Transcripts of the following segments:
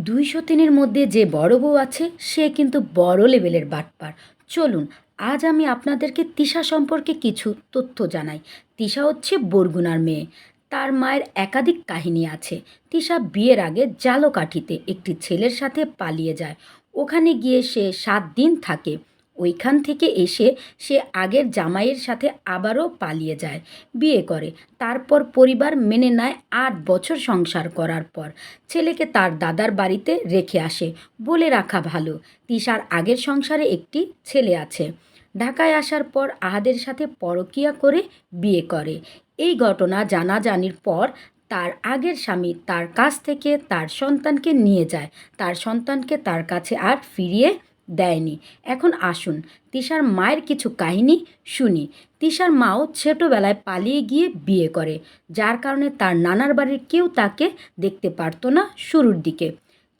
দুইশো তিনের মধ্যে যে বড় বউ আছে, সে কিন্তু বড় লেভেলের বাটপার। চলুন, আজ আমি আপনাদেরকে তিশা সম্পর্কে কিছু তথ্য জানাই। তিশা হচ্ছে বরগুনার মেয়ে। তার মায়ের একাধিক কাহিনী আছে। তিশা বিয়ের আগে জালকাঠিতে একটি ছেলের সাথে পালিয়ে যায়। ওখানে গিয়ে সে সাত দিন থাকে। ওইখান থেকে এসে সে আগের জামাইয়ের সাথে আবারও পালিয়ে যায়, বিয়ে করে। তারপর পরিবার মেনে নেয় আট বছর সংসার করার পর। ছেলেকে তার দাদার বাড়িতে রেখে আসে, বলে রাখা ভালো। তিশার আগের সংসারে একটি ছেলে আছে। ঢাকায় আসার পর আহাদের সাথে পরকিয়া করে বিয়ে করে। এই ঘটনা জানাজানির পর তার আগের স্বামী তার কাছ থেকে তার সন্তানকে নিয়ে যায়। তার সন্তানকে তার কাছে আর ফিরিয়ে দেয়নি। এখন আসুন, তিশার মায়ের কিছু কাহিনী শুনি। তিশার মাও ছোটোবেলায় পালিয়ে গিয়ে বিয়ে করে, যার কারণে তার নানার বাড়ির কেউ তাকে দেখতে পারতো না শুরুর দিকে।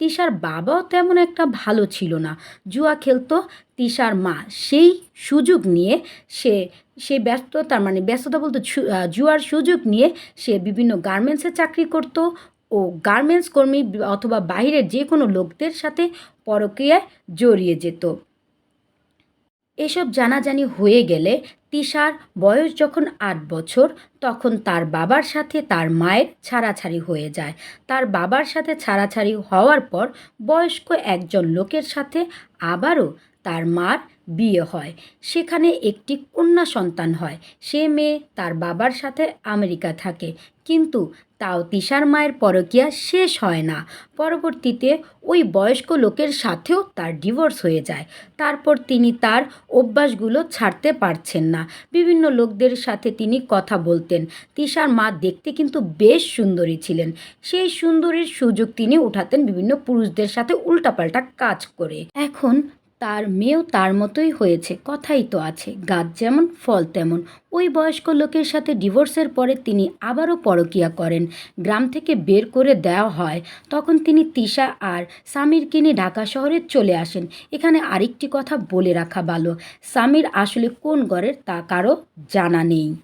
তিশার বাবাও তেমন একটা ভালো ছিল না। জুয়া খেলতো তিশার মা। সেই সুযোগ নিয়ে সে সে ব্যস্ততা মানে ব্যস্ততা বলতে জুয়ার সুযোগ নিয়ে সে বিভিন্ন গার্মেন্টসে চাকরি করত ও গার্মেন্টস কর্মী অথবা বাইরের যে কোনো লোকদের সাথে পরকীয়ায় জড়িয়ে যেত। এসব জানাজানি হয়ে গেলে তিশার বয়স যখন আট বছর, তখন তার বাবার সাথে তার মায়ের ছাড়াছাড়ি হয়ে যায়। তার বাবার সাথে ছাড়াছাড়ি হওয়ার পর বয়স্ক একজন লোকের সাথে আবারও তার মার বিয়ে হয়। সেখানে একটি কন্যা সন্তান হয়। সে মেয়ে তার বাবার সাথে আমেরিকা থাকে। কিন্তু তাও তিশার মায়ের পরকিয়া শেষ হয় না। পরবর্তীতে ওই বয়স্ক লোকের সাথেও তার ডিভোর্স হয়ে যায়। তারপর তিনি তার অভ্যাসগুলো ছাড়তে পারছেন না। বিভিন্ন লোকদের সাথে তিনি কথা বলতেন। তিশার মা দেখতে কিন্তু বেশ সুন্দরী ছিলেন। সেই সুন্দরীর সুযোগ তিনি উঠাতেন বিভিন্ন পুরুষদের সাথে উল্টাপাল্টা কাজ করে। এখন তার মেয়েও তার মতোই হয়েছে, কথাই তো আছে, গাছ যেমন, ফল তেমন। ওই বয়স্ক লোকের সাথে ডিভোর্সের পরে তিনি আবারও পরকিয়া করেন। গ্রাম থেকে বের করে দেওয়া হয়। তখন তিনি তিশা আর স্বামীরকে কিনে ঢাকা শহরে চলে আসেন। এখানে আরেকটি কথা বলে রাখা ভালো স্বামীর আসলে কোন ঘরের তা কারও জানা নেই।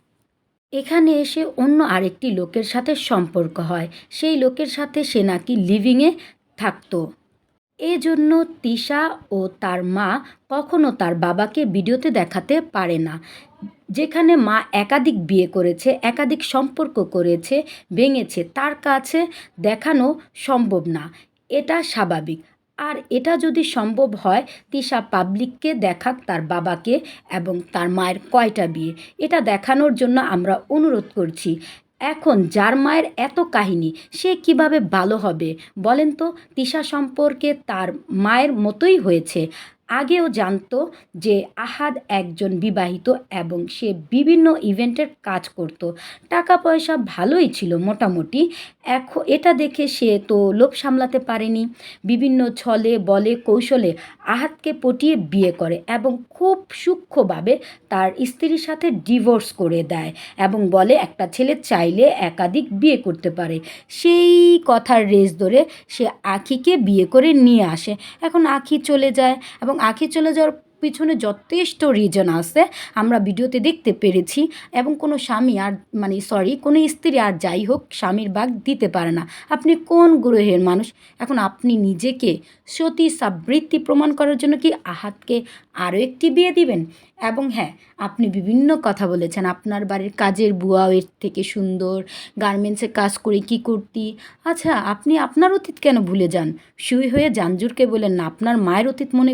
এখানে এসে অন্য আরেকটি লোকের সাথে সম্পর্ক হয়। সেই লোকের সাথে সে নাকি লিভিংয়ে থাকতো। এজন্য তিশা ও তার মা কখনো তার বাবাকে ভিডিওতে দেখাতে পারে না। যেখানে মা একাধিক বিয়ে করেছে, একাধিক সম্পর্ক করেছে, ভেঙেছে, তার কাছে দেখানো সম্ভব না। এটা স্বাভাবিক। আর এটা যদি সম্ভব হয়, তিশা পাবলিককে দেখাক তার বাবাকে এবং তার মায়ের কয়টা বিয়ে। এটা দেখানোর জন্য আমরা অনুরোধ করছি এখন যার মায়ের এত কাহিনী, সে কীভাবে ভালো হবে? বলেন তো, তিশা সম্পর্কে তার মায়ের মতোই হয়েছে। আগেও জানতো যে আহাদ একজন বিবাহিত এবং সে বিভিন্ন ইভেন্টের কাজ করত। টাকা পয়সা ভালোই ছিল মোটামুটি। এখন এটা দেখে সে তো লোভ সামলাতে পারেনি। বিভিন্ন ছলে বলে কৌশলে আহাতকে পটিয়ে বিয়ে করে এবং খুব সূক্ষ্মভাবে তার স্ত্রীর সাথে ডিভোর্স করে দেয় এবং বলে একটা ছেলে চাইলে একাধিক বিয়ে করতে পারে। সেই কথার রেস ধরে সে আখিকে বিয়ে করে নিয়ে আসে। এখন আখি চলে যায় এবং আখি চলে যাওয়ার পিছনে যথেষ্ট রিজন আছে, আমরা ভিডিওতে দেখতে পেরেছি এবং কোনো স্বামী আর মানে সরি কোনো স্ত্রী আর যাই হোক, স্বামীর ভাগ দিতে পারে না। আপনি কোন গ্রহের মানুষ? এখন আপনি নিজেকে সতী সাবৃত্তি প্রমাণ করার জন্য কি আহাতকে আরও একটি বিয়ে দিবেন? এবং হ্যাঁ আপনি বিভিন্ন কথা বলেছেন, আপনার বাড়ির কাজের বুয়াও এর থেকে সুন্দর গার্মেন্টসে কাজ করে কি করতি? আচ্ছা আপনি আপনার অতীত কেন ভুলে যান? শুয়ে হয়ে জাঞ্জুরকে বলেন না আপনার মায়ের অতীত মনে